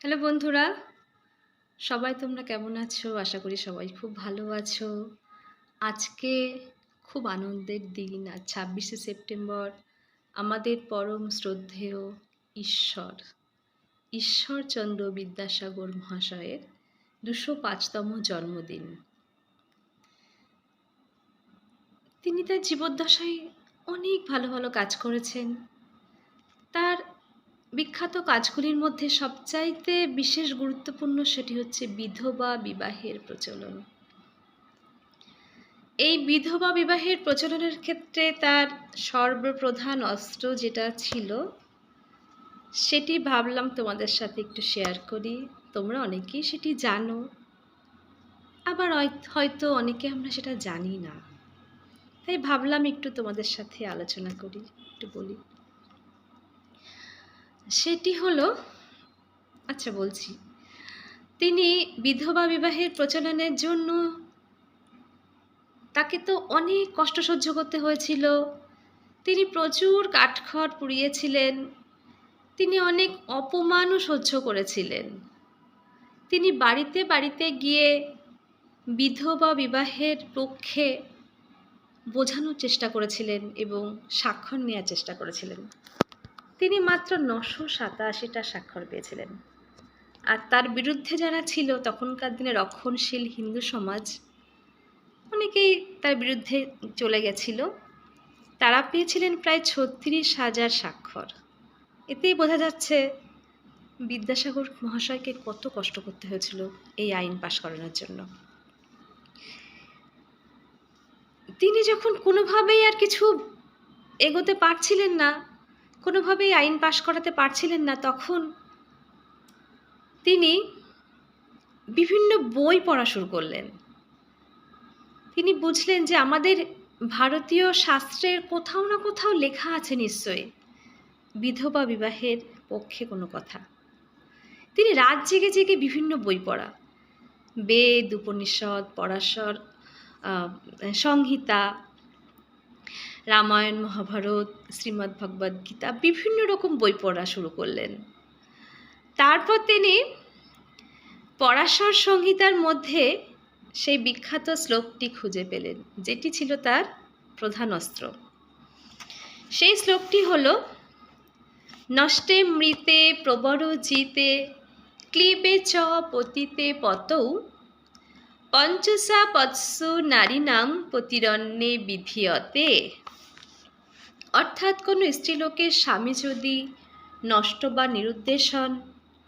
Hello বন্ধুরা, সবাই তোমরা কেমন আছো? আশা করি সবাই খুব ভালো আছো। আজকে খুব আনন্দের দিন আর ছাব্বিশে সেপ্টেম্বর। আমাদের পরম শ্রদ্ধেয় ঈশ্বর, ঈশ্বরচন্দ্র বিদ্যাসাগর মহাশয়ের দুশো পাঁচতম জন্মদিন। তিনি তার জীবদ্দশায় অনেক ভালো ভালো কাজ করেছেন। বিখ্যাত কাজগুলির মধ্যে সবচাইতে বিশেষ গুরুত্বপূর্ণ সেটি হচ্ছে বিধবা বিবাহের প্রচলন। এই বিধবা বিবাহের প্রচলনের ক্ষেত্রে তার সর্বপ্রধান অস্ত্র যেটা ছিল, সেটি ভাবলাম তোমাদের সাথে একটু শেয়ার করি। তোমরা অনেকেই সেটি জানো। আবার হয়- হয়তো অনেকে আমরা সেটা জানি না। তাই ভাবলাম একটু তোমাদের সাথে আলোচনা করি, একটু বলি। সেটি হলো আচ্ছা বলছি, তিনি বিধবা বিবাহের প্রচলনের জন্য তাকে তো অনেক কষ্ট সহ্য করতে হয়েছিল। তিনি প্রচুর কাঠখড় পুড়িয়েছিলেন। তিনি অনেক অপমানও সহ্য করেছিলেন। তিনি বাড়িতে বাড়িতে গিয়ে বিধবা বিবাহের পক্ষে বোঝানোর চেষ্টা করেছিলেন এবং স্বাক্ষর নেওয়ার চেষ্টা করেছিলেন। তিনি মাত্র নশো সাতাশিটা স্বাক্ষর পেয়েছিলেন। আর তার বিরুদ্ধে যারা ছিল তখনকার দিনে রক্ষণশীল হিন্দু সমাজ, অনেকেই তার বিরুদ্ধে চলে গেছিল। তারা পেয়েছিলেন প্রায় ছত্রিশ হাজার স্বাক্ষর। এতেই বোঝা যাচ্ছে বিদ্যাসাগর মহাশয়কে কত কষ্ট করতে হয়েছিল এই আইন পাশ করানোর জন্য। তিনি যখন কোনোভাবেই আর কিছু এগোতে পারছিলেন না কোনোভাবেই আইন পাশ করাতে পারছিলেন না তখন। তিনি বিভিন্ন বই পড়া শুরু করলেন। তিনি বুঝলেন যে আমাদের ভারতীয় শাস্ত্রের কোথাও না কোথাও লেখা আছে নিশ্চয়ই। বিধবা বিবাহের পক্ষে কোনো কথা। তিনি রাত জেগে জেগে বিভিন্ন বই পড়া। বেদ, উপনিষদ, পরাশর সংহিতা রামায়ণ, মহাভারত, শ্রীমদ্ ভগবদ্ গীতা বিভিন্ন রকম বই পড়া শুরু করলেন। তারপর তিনি পরাশর সংহিতার মধ্যে সেই বিখ্যাত শ্লোকটি খুঁজে পেলেন, যেটি ছিল তার প্রধান অস্ত্র। সেই শ্লোকটি হল, নষ্টে মৃতে প্রবর জিতে ক্লিবে চ পতিতে পতৌ পঞ্চসা পৎসু নারীনাম প্রতিরণ্যে বিধিয়তে। অর্থাৎ কোনো স্ত্রীলোকের স্বামী যদি নষ্ট বা নিরুদ্দেশ হন